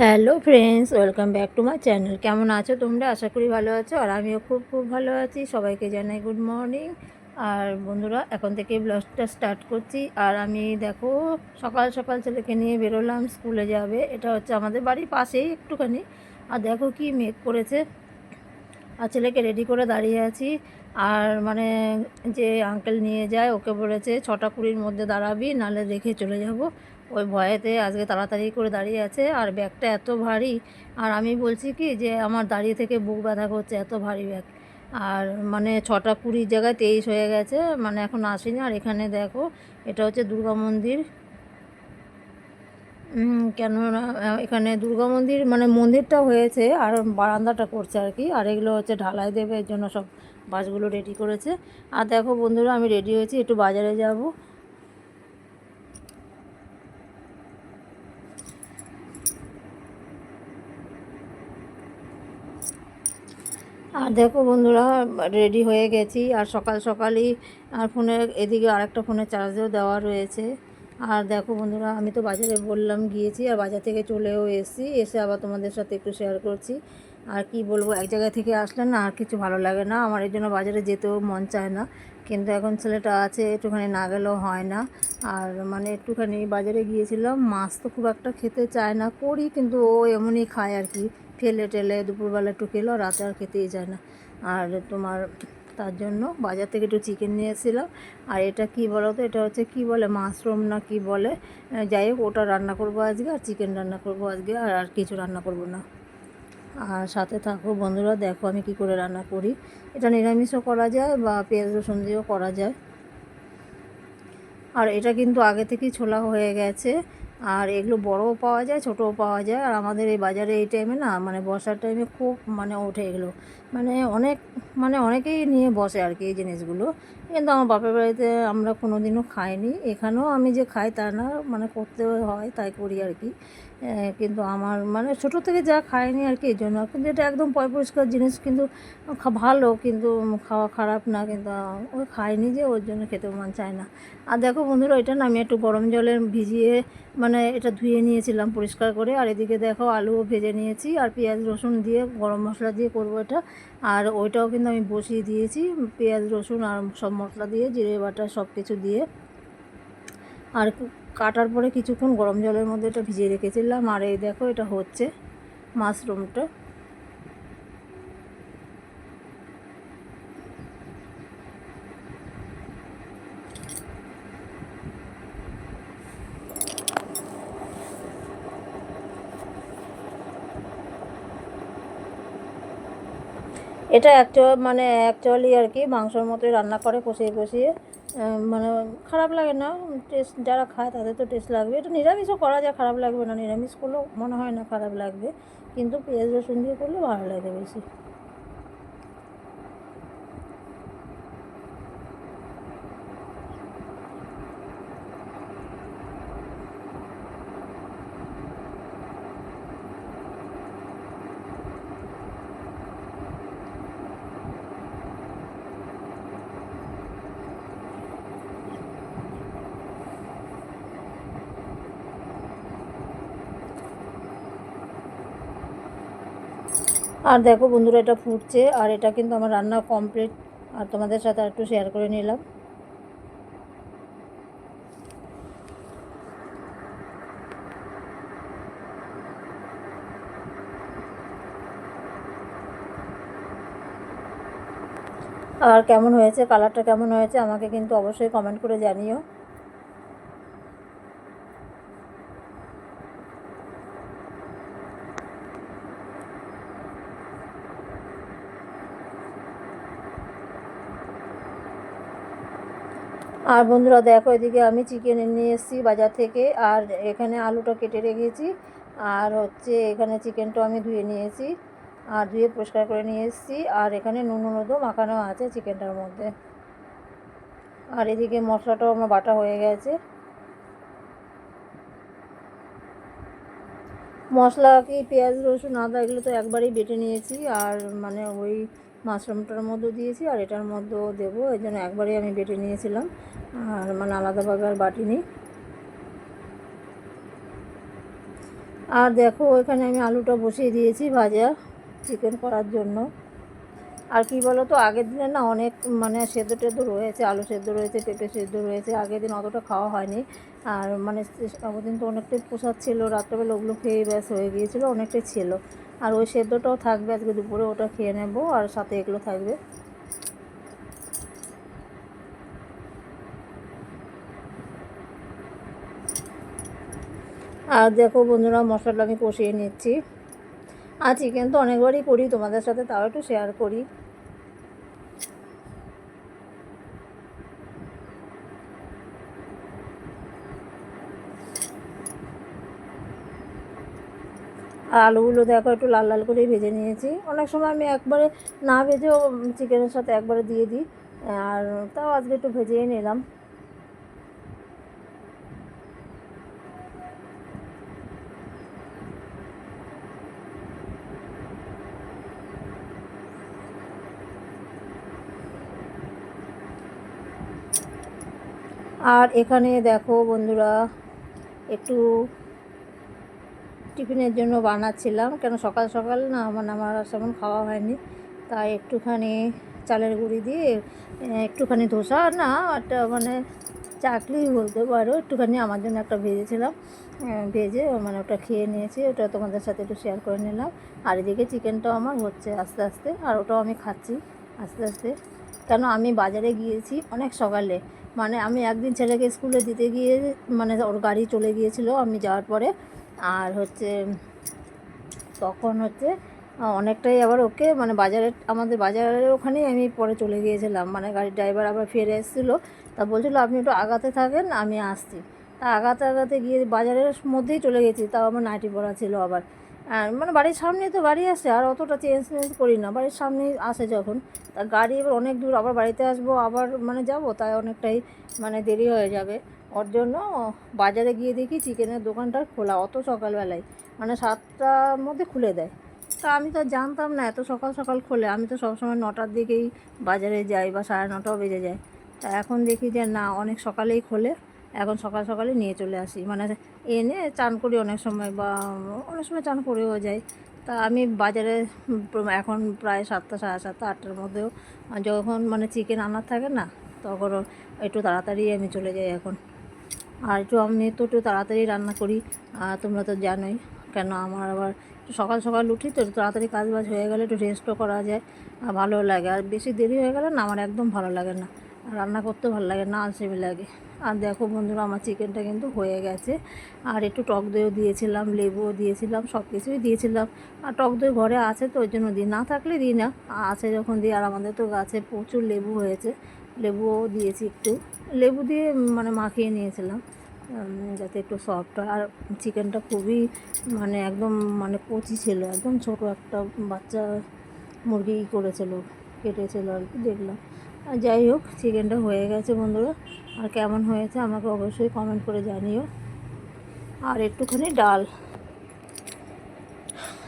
Hello friends, welcome back to my channel. কেমন আছো তোমরা? আশা করি ভালো আছো, আর আমিও খুব খুব ভালো আছি। সবাইকে জানাই গুড মর্নিং। আর বন্ধুরা, এখন থেকে ব্লগটা স্টার্ট করছি। আর আমি দেখো, সকাল সকাল ছেলেকে নিয়ে বেরোলাম, স্কুলে যাবে। এটা হচ্ছে আমাদের বাড়ির পাশেই একটুখানি। আর দেখো কি মেঘ করেছে। আর ছেলেকে রেডি করে দাঁড়িয়ে আছি। আর মানে যে আঙ্কেল নিয়ে যায়, ওকে বলেছে, ছটা কুড়ির মধ্যে দাঁড়াবি, নাহলে রেখে চলে যাব। ওই ভয়েতে আজকে তাড়াতাড়ি করে দাঁড়িয়ে আছে আর ব্যাগটা এত ভারী। আর আমি বলছি কি যে আমার দাঁড়িয়ে থেকে বুক ব্যথা করছে, এত ভারী ব্যাগ। আর মানে ছটা কুড়ির জায়গায় তেইশ হয়ে গেছে মানে এখন আসেনি। আর এখানে দেখো, এটা হচ্ছে দুর্গা মন্দির। কেননা এখানে দুর্গা মন্দির মানে মন্দিরটা হয়েছে আর বারান্দাটা করছে আর কি। আর এগুলো হচ্ছে ঢালাই দেবে, এর জন্য সব বাসগুলো রেডি করেছে। আর দেখো বন্ধুরা, আমি রেডি হয়েছি, একটু বাজারে যাব। আর দেখো বন্ধুরা রেডি হয়ে গেছি। আর সকাল সকালই আর ফোনে এদিকে আরেকটা ফোনের চার্জও দেওয়া রয়েছে। আর দেখো বন্ধুরা, আমি তো বাজারে বললাম গিয়েছি, আর বাজার থেকে চলেও এসেছি। এসে আবার তোমাদের সাথে একটু শেয়ার করছি। আর কি বলব, এক জায়গা থেকে আসলে না আর কিছু ভালো লাগে না। আমার এই জন্য বাজারে যেতেও মন চায় না। কিন্তু এখন ছেলেটা আছে, একটুখানি না গেলেও হয় না। আর মানে একটুখানি বাজারে গিয়েছিলাম, মাছ তো খুব একটা খেতে চায় না, করি কিন্তু ও এমনই খায় আর কি। ফেলে টেলে দুপুরবেলা একটু খেলো, রাতে আর খেতেই যায় না। আর তোমার, তার জন্য বাজার থেকে একটু চিকেন নিয়ে এসেছিলাম আর এটা কি বলো তো এটা হচ্ছে কি বলে, মাশরুম না কি বলে যাই হোক, ওটা রান্না করব আজকে আর চিকেন রান্না করব আজকে, আর আর কিছু রান্না করব না। আর সাথে থাকো বন্ধুরা, দেখো আমি কি করে রান্না করি। এটা নিরামিষও করা যায় বা পেঁয়াজ রসুন দিয়েও করা যায়। আর এটা কিন্তু আগে থেকেই ছোলা হয়ে গেছে। আর এগুলো বড়ও পাওয়া যায়, ছোটও পাওয়া যায়। আর আমাদের এই বাজারে এই টাইমে না মানে বসার টাইমে খুব মানে ওঠে এগুলো। মানে অনেক মানে অনেকেই নিয়ে বসে আর কি এই জিনিসগুলো। কিন্তু আমার বাপের বাড়িতে আমরা কোনো দিনও খাইনি। এখানেও আমি যে খাই তা না মানে করতে হয় তাই করি আর কি। কিন্তু আমার মানে ছোটো থেকে যা খাইনি আর কি এই জন্য কিন্তু এটা একদম পয় পরিষ্কার জিনিস, কিন্তু ভালো, কিন্তু খাওয়া খারাপ না, কিন্তু ওই খাইনি যে, ওর জন্য খেতে মন চায় না। আর দেখো বন্ধুরা, এটা না আমি একটু গরম জলে ভিজিয়ে মানে এটা ধুয়ে নিয়েছিলাম পরিষ্কার করে। আর এদিকে দেখো আলুও ভেজে নিয়েছি, আর পেঁয়াজ রসুন দিয়ে, গরম মশলা দিয়ে করব এটা। আর ওইটাও কিন্তু আমি বসিয়ে দিয়েছি, পেঁয়াজ, রসুন আর সব মশলা দিয়ে, জিরে বাটা সব কিছু দিয়ে। আর কাটার পরে কিছুক্ষণ গরম জলের মধ্যে এটা ভিজিয়ে রেখেছিলাম। আর এই দেখো এটা হচ্ছে মাশরুমটা। এটা অ্যাকচুয়াল মানে অ্যাকচুয়ালি আর কি, মাংসর মতোই রান্না করে, কষিয়ে কষিয়ে মানে খারাপ লাগে না টেস্ট যারা খায় তাদের তো টেস্ট লাগবে। এটা নিরামিষও করা যায়, খারাপ লাগবে না, নিরামিষ করলেও মনে হয় না খারাপ লাগবে, কিন্তু পেঁয়াজ রসুন দিয়ে করলে ভালো লাগে বেশি। আর দেখো বন্ধুরা, এটা ফুটছে আর এটা কিন্তু আমার রান্না কমপ্লিট আর তোমাদের সাথে একটু শেয়ার করে নিলাম। আর কেমন হয়েছে? কালারটা কেমন হয়েছে? আমাকে কিন্তু অবশ্যই কমেন্ট করে জানিও। আর বন্ধুরা দেখো এদিকে আমি চিকেন নিয়ে এসেছি বাজার থেকে, আর এখানে আলুটা কেটে রেখেছি, আর হচ্ছে এখানে চিকেনটাও আমি ধুয়ে নিয়েছি, আর ধুয়ে পরিষ্কার করে নিয়ে এসেছি, আর এখানে নুন হলুদও মাখানো আছে চিকেনটার মধ্যে। আর এদিকে মশলাটাও আমার বাটা হয়ে গেছে। মশলা কি পেঁয়াজ, রসুন, আদা এগুলো তো একবারেই বেটে নিয়েছি, আর মানে ওই মাশরুমটার মধ্যে দিয়েছি আর এটার মধ্যেও দেবো। এই জন্য একবারেই আমি বেটে নিয়েছিলাম। আর মানে আলাদাভাবে আর বাটিনি আর দেখো এখানে আমি আলুটা বসিয়ে দিয়েছি ভাজা চিকেন করার জন্য। আর কি বলো তো আগের দিনে না অনেক মানে সেদ্ধ টেদ্ধ রয়েছে, আলু সেদ্ধ রয়েছে, পেঁপে সেদ্ধ রয়েছে, আগের দিন অতটা খাওয়া হয়নি। আর মানে আগের দিন তো অনেকটাই প্রসাদ ছিল, রাত্রেবেলা ওগুলো খেয়ে ব্যাস হয়ে গিয়েছিল, অনেকটাই ছিল। আর ওই সেদ্ধটাও থাকবে, আজকে দুপুরে ওটা খেয়ে নেব, আর সাথে এগুলো থাকবে। আর দেখো বন্ধুরা, মশলাটা আমি কষিয়ে নিচ্ছি। আর চিকেন তো অনেকবারই করি, তোমাদের সাথে তাও একটু শেয়ার করি। আর আলুগুলো দেখো একটু লাল লাল করেই ভেজে নিয়েছি। অনেক সময় আমি একবারে না ভেজেও চিকেনের সাথে একবারে দিয়ে দিই। আর তাও আজকে একটু ভেজেই নিলাম। আর এখানে দেখো বন্ধুরা, একটু টিফিনের জন্য বানাচ্ছিলাম। কেন সকাল সকাল না মানে আমার সেমন খাওয়া হয়নি। তাই একটুখানি চালের গুঁড়ি দিয়ে একটুখানি ধোসা না, একটা মানে চাকলি বলতে পারো, একটুখানি আমার জন্য একটা ভেজেছিলাম। ভেজে মানে ওটা খেয়ে নিয়েছি, ওটা তোমাদের সাথে একটু শেয়ার করে নিলাম। আর এদিকে চিকেনটাও আমার হচ্ছে আস্তে আস্তে, আর ওটাও আমি খাচ্ছি আস্তে আস্তে। কেন আমি বাজারে গিয়েছি অনেক সকালে মানে আমি একদিন ছেলেকে স্কুলে দিতে গিয়ে মানে ওর গাড়ি চলে গিয়েছিল, আমি যাওয়ার পরে আর হচ্ছে, তখন হচ্ছে অনেকটাই আবার ওকে মানে বাজারে, আমাদের বাজারের ওখানেই আমি পরে চলে গিয়েছিলাম। মানে গাড়ির ড্রাইভার আবার ফিরে এসেছিল। তা বলছিলো, আপনি একটু আগাতে থাকেন, আমি আসছি। তা আগাতে আগাতে গিয়ে বাজারের মধ্যেই চলে গেছি। তাও আমার নাইটি পরা ছিল আবার। আর মানে বাড়ির সামনেই তো বাড়ি আসে, আর অতটা চেঞ্জ চেঞ্জ করি না। বাড়ির সামনেই আসে যখন। তা গাড়ি এবার অনেক দূর, আবার বাড়িতে আসব, আবার মানে যাব, তাই অনেকটাই মানে দেরি হয়ে যাবে। ওর জন্য বাজারে গিয়ে দেখি চিকেনের দোকানটা খোলা অত সকালবেলায়। মানে সাতটার মধ্যে খুলে দেয়। তা আমি তো জানতাম না এত সকাল সকাল খোলে। আমি তো সবসময় নটার দিকেই বাজারে যাই বা সাড়ে নটাও বেজে যায়। তা এখন দেখি যে না, অনেক সকালেই খোলে। এখন সকাল সকালে নিয়ে চলে আসি। মানে এনে চান করি অনেক সময় বা অনেক সময় চান করেও যাই। তা আমি বাজারে এখন প্রায় সাতটা, সাড়ে সাতটা, আটটার মধ্যেও যখন মানে চিকেন আনার থাকে না, তখন একটু তাড়াতাড়ি আমি চলে যাই এখন। আর একটু আমি তো একটু তাড়াতাড়ি রান্না করি। তোমরা তো জানোই, কেন আমার আবার সকাল সকাল উঠি তো তাড়াতাড়ি কাজ বাজ হয়ে গেলে একটু রেস্টও করা যায়, আর ভালো লাগে। আর বেশি দেরি হয়ে গেলে না, আমার একদম ভালো লাগে না। রান্না করতে ভালো লাগে না, আলসেমি লাগে। আর দেখো বন্ধুরা, আমার চিকেনটা কিন্তু হয়ে গেছে। আর একটু টক দইও দিয়েছিলাম, লেবুও দিয়েছিলাম, সব কিছুই দিয়েছিলাম। আর টক দই ঘরে আছে তো, ওই জন্য দিই। না থাকলে দিই না। আছে যখন দিই, আর আমাদের তো গাছে প্রচুর লেবু হয়েছে। লেবুও দিয়েছি একটু। লেবু দিয়ে মানে মাখিয়ে নিয়েছিলাম যাতে একটু সফট আর চিকেনটা খুবই মানে একদম মানে কচি ছিল, একদম ছোট একটা বাচ্চা মুরগি করেছিল, কেটেছিল আর কি, দেখলাম। আর যাই হোক চিকেনটা হয়ে গেছে বন্ধুরা। আর কেমন হয়েছে আমাকে অবশ্যই কমেন্ট করে জানিও। আর একটুখানি ডাল।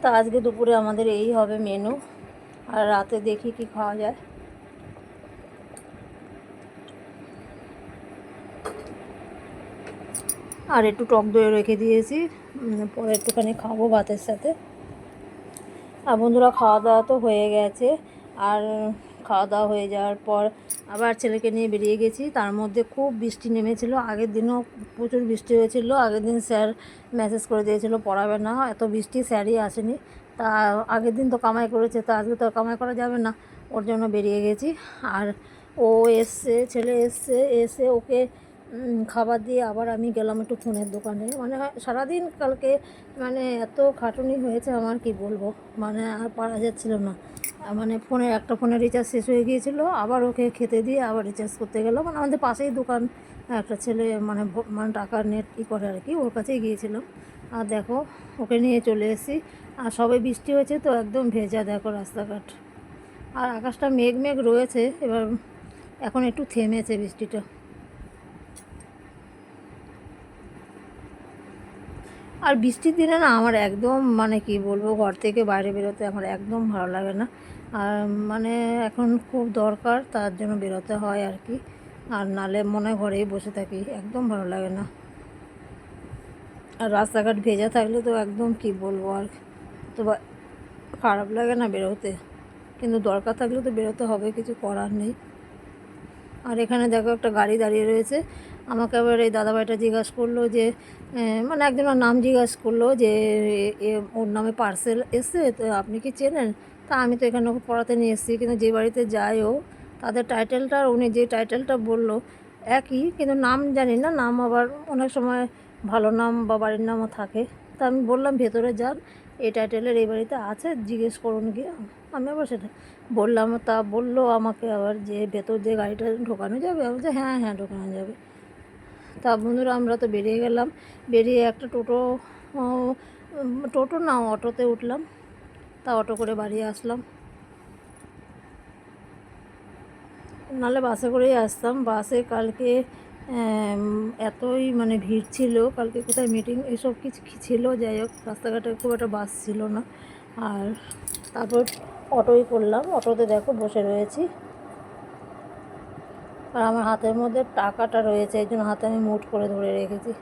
তা আজকে দুপুরে আমাদের এই হবে মেনু আর রাতে দেখি কি খাওয়া যায়। আর একটু টক দই রেখে দিয়েছি। পরে একটুখানি খাব ভাতের সাথে। আর বন্ধুরা খাওয়া দাওয়া তো হয়ে গেছে। আর খাওয়া দাওয়া হয়ে যাওয়ার পর আবার ছেলেকে নিয়ে বেরিয়ে গেছি। তার মধ্যে খুব বৃষ্টি নেমেছিল। আগের দিনও প্রচুর বৃষ্টি হয়েছিল। আগের দিন স্যার মেসেজ করে দিয়েছিল, পড়াবে না। এত বৃষ্টি স্যারই আসেনি। তা আগের দিন তো কামাই করেছে, তা আজকে তো কামাই করা যাবে না। ওর জন্য বেরিয়ে গেছি। আর ও এসছে, ছেলে এসছে, এসে ওকে খাবার দিয়ে আবার আমি গেলাম একটু ফোনের দোকানে। মানে সারাদিন কালকে মানে এত খাটুনি হয়েছে আমার, কি বলব? মানে আর পারা যাচ্ছিল না। মানে ফোনে একটা ফোনে রিচার্জ শেষ হয়ে গিয়েছিল, আবার ওকে খেতে দিয়ে আবার রিচার্জ করতে গেলো মানে আমাদের পাশেই দোকান, একটা ছেলে মানে মানে টাকার নেট ই করে আর কি, ওর কাছেই গিয়েছিলাম। আর দেখো, ওকে নিয়ে চলে এসেছি। আর সবে বৃষ্টি হয়েছে তো একদম ভেজা, দেখো রাস্তাঘাট। আর আকাশটা মেঘ মেঘ রয়েছে, এবার এখন একটু থেমেছে বৃষ্টিটা। আর বৃষ্টির দিনে না আমার একদম মানে কি বলব, ঘর থেকে বাইরে বেরোতে আমার একদম ভালো লাগে না। আর মানে এখন খুব দরকার তার জন্য বেরোতে হয় আর কি। আর নালে মনে ঘরেই বসে থাকি, একদম ভালো লাগে না। আর রাস্তাঘাট ভেজা থাকলে তো একদম কি বলব আর তো খারাপ লাগে না বেরোতে। কিন্তু দরকার থাকলে তো বেরোতে হবে, কিছু করার নেই। আর এখানে দেখো একটা গাড়ি দাঁড়িয়ে রয়েছে। আমাকে আবার এই দাদাভাইটা জিজ্ঞাসা করল যে মানে একজনের নাম জিজ্ঞাসা করল যে ওর নামে পার্সেল এসছে, তো আপনি কি চেনেন? তা আমি তো এখানে ওকে পড়াতে নিয়ে এসেছি, কিন্তু যে বাড়িতে যাই ও, তাদের টাইটেলটা উনি যে টাইটেলটা বলল একই, কিন্তু নাম জানি না, নাম আবার অনেক সময় ভালো নাম বা বাড়ির নামও থাকে। তা আমি বললাম, ভেতরে যান, এই টাইটেলের এই বাড়িতে আছে, জিজ্ঞেস করুন গিয়ে। আমি আবার সেটা বললাম, তা বলল আমাকে আবার যে ভেতর যে গাড়িটা ঢোকানো যাবে, আমি বলছি হ্যাঁ হ্যাঁ ঢোকানো যাবে। তা বন্ধুরা আমরা তো বেরিয়ে গেলাম। বেরিয়ে একটা টোটো টোটো না, অটোতে উঠলাম। তা অটো করে বাড়ি আসলাম। নাহলে বাসে করেই আসতাম। বাসে কালকে এতই মানে ভিড় ছিল। কালকে কোথায় মিটিং এসব কিছু ছিল? যাই হোক, রাস্তাঘাটে খুব একটা বাস ছিল না। আর তারপর অটোই করলাম। অটোতে দেখো বসে রয়েছি। আর আমার হাতের মধ্যে টাকাটা রয়েছে, এই জন্য হাতে আমি মুঠ করে ধরে রেখেছি।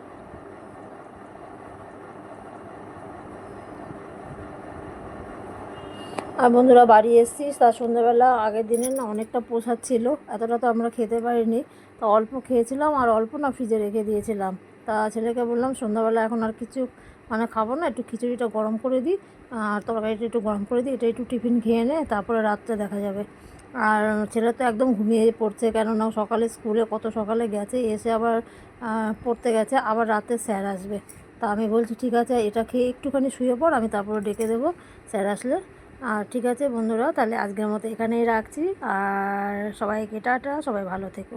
আর বন্ধুরা, বাড়ি এসেছি। তার সন্ধ্যাবেলা আগের দিনের না অনেকটা প্রসাদ ছিল, এতটা তো আমরা খেতে পারিনি। তা অল্প খেয়েছিলাম আর অল্প না ফ্রিজে রেখে দিয়েছিলাম। তা ছেলেকে বললাম, সন্ধ্যাবেলা এখন আর কিছু মানে খাব না, একটু খিচুড়িটা গরম করে দিই, আর তরকারিটা একটু গরম করে দিই, এটা একটু টিফিন খেয়ে নে, তারপরে রাত্রে দেখা যাবে। আর ছেলে তো একদম ঘুমিয়ে পড়ছে কেননা সকালে স্কুলে, কত সকালে গেছে, এসে আবার পড়তে গেছে, আবার রাতে স্যার আসবে। তা আমি বলছি, ঠিক আছে, এটা খেয়ে একটুখানি শুয়ে পড়, আমি তারপরে ডেকে দেবো স্যার আসলে। আর, ঠিক আছে বন্ধুরা, তাহলে আজকের মতো এখানেই রাখছি। আর সবাইকে টাটা, সবাই ভালো থেকো।